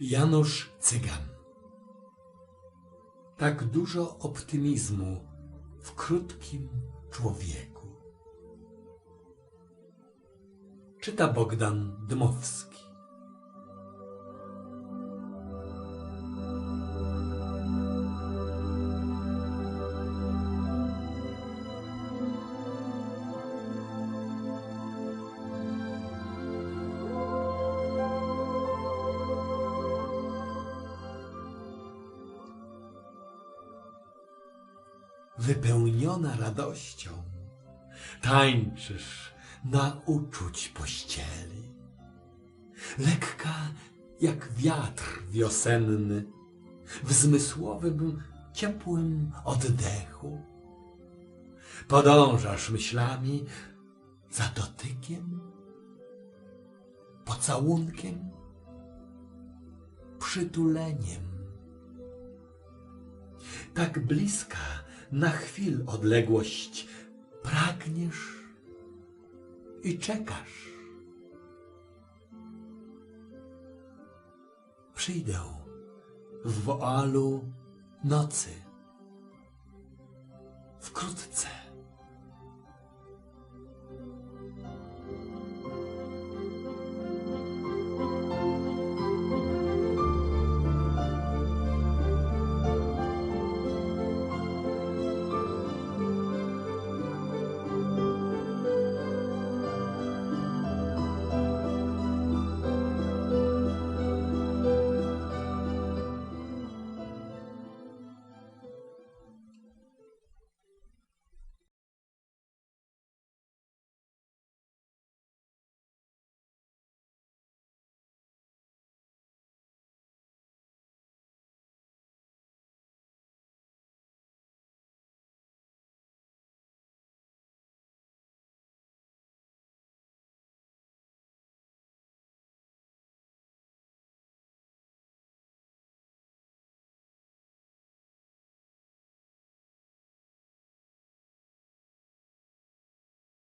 Janusz Cygan. Tak dużo optymizmu w krótkim człowieku. Czyta Bogdan Dmowski. Wypełniona radością, tańczysz na uczuć pościeli. Lekka jak wiatr wiosenny, w zmysłowym, ciepłym oddechu. Podążasz myślami za dotykiem, pocałunkiem, przytuleniem. Tak bliska na chwil odległość pragniesz i czekasz. Przyjdę w woalu nocy. Wkrótce.